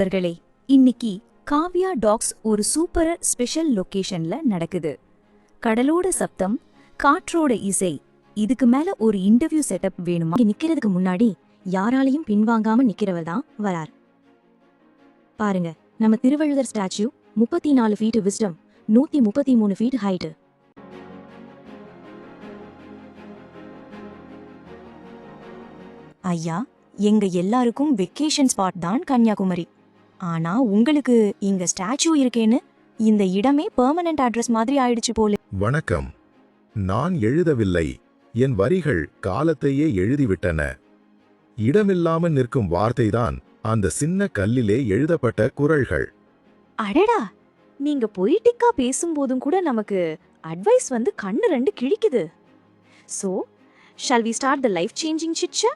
நண்பர்களே இன்னைக்கு காவ்யா டாக்ஸ் ஒரு சூப்பர் ஸ்பெஷல் லொகேஷன்ல நடக்குது. கடலோட சப்தம் காற்றோட இசை இதுக்கு மேல ஒரு இன்டர்வியூ செட்டப் வேணுமா? இங்க நிக்கிறதுக்கு முன்னாடி யாராலையும் பின்வாங்காம நிக்கிறவர் தான் வரார். பாருங்க நம்ம திருவள்ளுவர் ஸ்டாச்சு முப்பத்தி நாலு ஃபீட் விஸ்டம் நூத்தி முப்பத்தி மூணு ஃபீட் ஹைட் ஐயா எங்க எல்லாருக்கும் வெக்கேஷன் ஸ்பாட் தான் கன்னியாகுமரி. ஆனா உங்களுக்கு இங்க ஸ்டாச்சு இருக்கேன்னு இந்த இடமே பெர்மனன்ட் அட்ரஸ் மாதிரி ஆயிடுச்சு போல. வணக்கம். நான் எழுதவில்லை. என் வரிகள் காலத்தையே எழுதிவிட்டன. இடமில்லாமல் நிற்கும் வார்த்தைதான் அந்த சின்ன கல்லிலே எழுதப்பட்ட குரல்கள். அடடா! நீங்க பொய்டிக்கா பேசும்போதும் கூட நமக்கு அட்வைஸ் வந்து கண்ணு ரெண்டு கிழிக்குது. So shall we start the life changing சிட்சா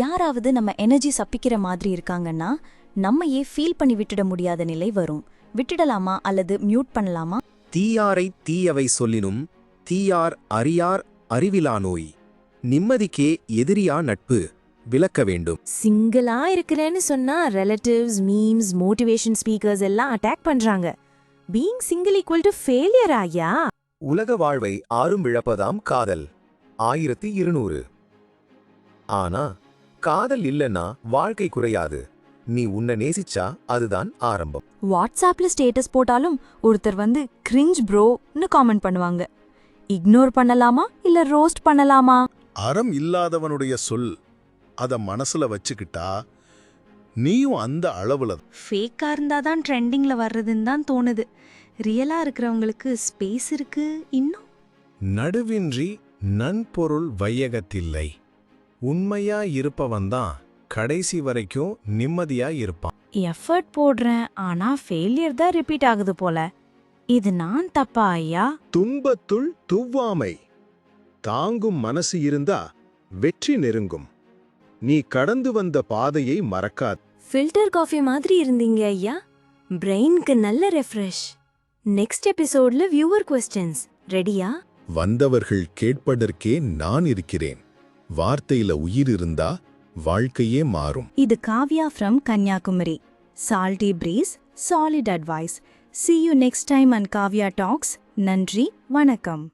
யாராவது நம்ம எனர்ஜி சப்பிக்கிற மாதிரி இருக்காங்கன்னா நம்ம ஏன் ஃபீல் பண்ணி விட்டுட முடியாத நிலை வரும். விட்டுடலாமா அல்லது மியூட் பண்ணலாமா? தீயாரை தீயவை சொல்லினும் தீயார் அறியார் அறிவிலா நோய். நிம்மதிக்கே எதிரியா நட்பு விளக்க வேண்டும். சிங்கிளா இருக்கிறேன்னு சொன்னா ரிலேட்டிவ்ஸ் மீம்ஸ் மோட்டிவேஷன் ஸ்பீக்கர்ஸ் எல்லாம் அட்டாக் பண்றாங்க. Being single equal to failure ஐயா உலக வாழ்வை ஆறும் இழப்பதாம் காதல். ஆயிரத்தி இருநூறு. ஆனா காதல் இல்லனா வாழ்க்கை குறையாது. நீ உன்னை நேசிச்சா அதுதான் ஆரம்பம். வாட்ஸ்அப்ல ஸ்டேட்டஸ் போட்டாலும் ஒருத்தர் வந்து கிரிஞ்ச் ப்ரோன்னு காமெண்ட் பண்ணுவாங்க. இக்னோர் பண்ணலாமா? இல்ல ரோஸ்ட் பண்ணலாமா? அறம் இல்லாதவனுடைய சொல் அத மனசுல வச்சுக்கிட்டா நீயும் அந்த அளவுல ஃபேக்கா இருந்தாதான் ட்ரெண்டிங்ல வர்றதுன்னு தான் தோணுது. ரியலா இருக்கிறவங்களுக்கு ஸ்பேஸ் இருக்கு இன்னும். நடுவின்றி நன்பொருள் வையகத்தில்லை. உண்மையா இருப்பவன்தான் கடைசி வரைக்கும் நிம்மதியா இருப்பான். எஃபர்ட் போடுறேன் ஆனா ஃபெயிலியர் தான் ரிப்பீட் ஆகுது போல. இது நான் தப்பா ஐயா? துன்பத்துள் துவ்வாமை. தாங்கும் மனசு இருந்தா வெற்றி நெருங்கும். நீ கடந்து வந்த பாதையை மறக்காது. ஃபில்டர் காஃபி மாதிரி இருந்தீங்க ஐயா. பிரெயினுக்கு நல்ல ரெஃப்ரெஷ் நெக்ஸ்ட் எபிசோட்ல வியூவர் கொஸ்டின்ஸ் ரெடியா வந்தவர்கள் கேட்பதற்கே நான் இருக்கிறேன். வார்த்தையில உயிர் இருந்தா வாழ்க்கையே மாறும். இது Kavya from Kanyakumari. Salty breeze solid advice see you next time and Kavya talks நன்றி வணக்கம்.